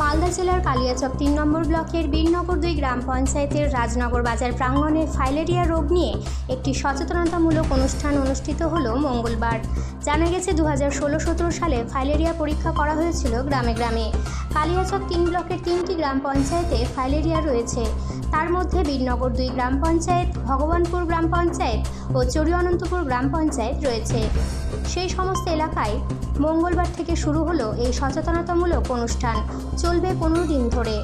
মালদা জেলার কালিয়াচক তিন নম্বর ব্লকের বীরনগর দুই গ্রাম পঞ্চায়েতের রাজনগর বাজার প্রাঙ্গণে ফাইলেরিয়া রোগ নিয়ে একটি সচেতনতামূলক অনুষ্ঠান অনুষ্ঠিত হলো মঙ্গলবার। জানা গেছে দু হাজার ষোলো সতেরো সালে ফাইলেরিয়া পরীক্ষা করা হয়েছিল গ্রামে গ্রামে। কালিয়াচক তিন ব্লকের তিনটি গ্রাম পঞ্চায়েতে ফাইলেরিয়া রয়েছে। তার মধ্যে বীরনগর দুই গ্রাম পঞ্চায়েত, ভগবানপুর গ্রাম পঞ্চায়েত ও চরি অনন্তপুর গ্রাম পঞ্চায়েত রয়েছে। সেই সমস্ত এলাকায় মঙ্গলবার থেকে শুরু হলো এই সচেতনতামূলক অনুষ্ঠান। চলবে পনেরো দিন ধরে।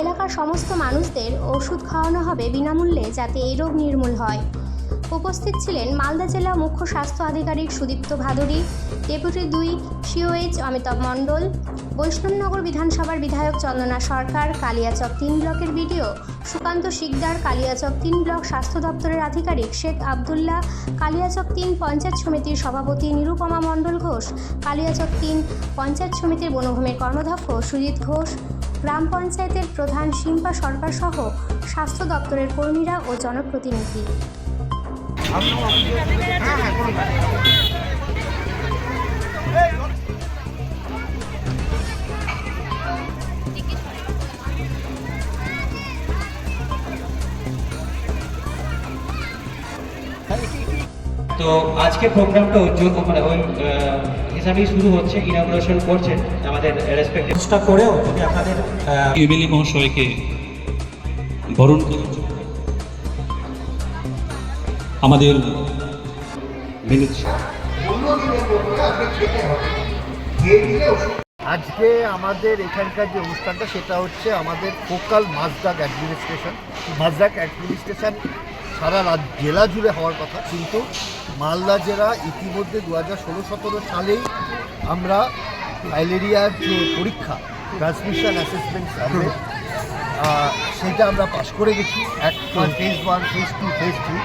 এলাকার সমস্ত মানুষদের ওষুধ খাওয়ানো হবে বিনামূল্যে যাতে এই রোগ নির্মূল হয়। উপস্থিত ছিলেন মালদা জেলা মুখ্য স্বাস্থ্য আধিকারিক সুদীপ্ত ভাদুরী, ডেপুটি দুই সিওএইচ অমিতাভ মণ্ডল, বৈষ্ণবনগর বিধানসভার বিধায়ক চন্দনা সরকার, কালিয়াচক তিন ব্লকের বিডিও সুকান্ত শিকদার, কালিয়াচক তিন ব্লক স্বাস্থ্য দপ্তরের আধিকারিক শেখ আবদুল্লাহ, কালিয়াচক তিন পঞ্চায়েত সমিতির সভাপতি নিরুপমা মণ্ডল ঘোষ, কালিয়াচক তিন পঞ্চায়েত সমিতির বনভূমির কর্মদক্ষ সুজিত ঘোষ, গ্রাম পঞ্চায়েতের প্রধান শিম্পা সরকার সহ স্বাস্থ্য দপ্তরের কর্মীরা ও জনপ্রতিনিধি। তো আজকে প্রোগ্রামটা উজ্জ্বল মানে ওই আহ, হিসাবেই শুরু হচ্ছে ইনাগুরেশন করছেন আমাদের রেসপেক্টিভ চেষ্টা করেও যদি আপনাদের এমএলএ মহাশয়কে বরণ করার জন্য আমাদের আজকে আমাদের এখানকার যে অনুষ্ঠানটা, সেটা হচ্ছে আমাদের ফোকাল মাজদাক অ্যাডমিনিস্ট্রেশন মাজদাক অ্যাডমিনিস্ট্রেশন সারা রাজ জেলা জুড়ে হওয়ার কথা, কিন্তু মালদা জেলা ইতিমধ্যে দু হাজার ষোলো সতেরো সালেই আমরা ম্যালেরিয়ার যে পরীক্ষা ট্রান্সমিশন অ্যাসেসমেন্ট সার্ভে সেটা আমরা পাশ করে গেছি। এক phase one phase two phase three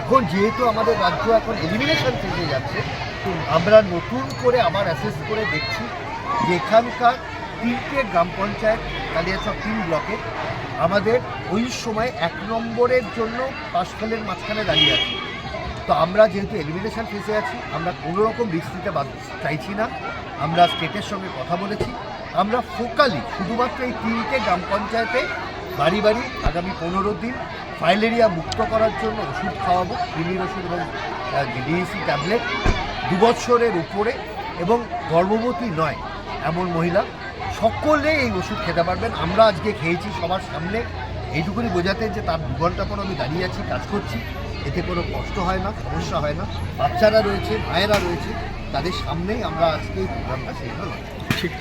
এখন যেহেতু আমাদের রাজ্য এখন এলিমিনেশন ফেজে যাচ্ছে, তো আমরা নতুন করে আবার অ্যাসেস করে দেখছি যে এখানকার তিনটে গ্রাম পঞ্চায়েত কালিয়াচক তিন ব্লকে, আমাদের ওই সময় এক নম্বরের জন্য পাশফেলের মাঝখানে দাঁড়িয়ে আছে। তো আমরা যেহেতু এলিমিনেশন ফেসে আছি, আমরা কোনো রকম বৃষ্টিতে বাদ চাইছি না। আমরা স্টেটের সঙ্গে কথা বলেছি। আমরা ফোকালি শুধুমাত্র এই তিনটে গ্রাম পঞ্চায়েতে বাড়ি বাড়ি আগামী পনেরো দিন ফাইলেরিয়া মুক্ত করার জন্য ওষুধ খাওয়াবো, কৃমির ওষুধ এবং ডিএসি ট্যাবলেট দু বছরের উপরে এবং গর্ভবতী নয় এমন মহিলা। সকলে এই ওষুধ খেতে পারবেন। আমরা আজকে খেয়েছি সবার সামনে। এইটুকুনি বোঝাতে যে তার দু ঘণ্টা পর আমি দাঁড়িয়ে আছি, কাজ করছি। এতে কোনো কষ্ট হয় না, সমস্যা হয় না। বাচ্চারা রয়েছে, মায়েরা রয়েছে, তাদের সামনেই আমরা আজকে এই প্রোগ্রামটা শেষ হলো ঠিক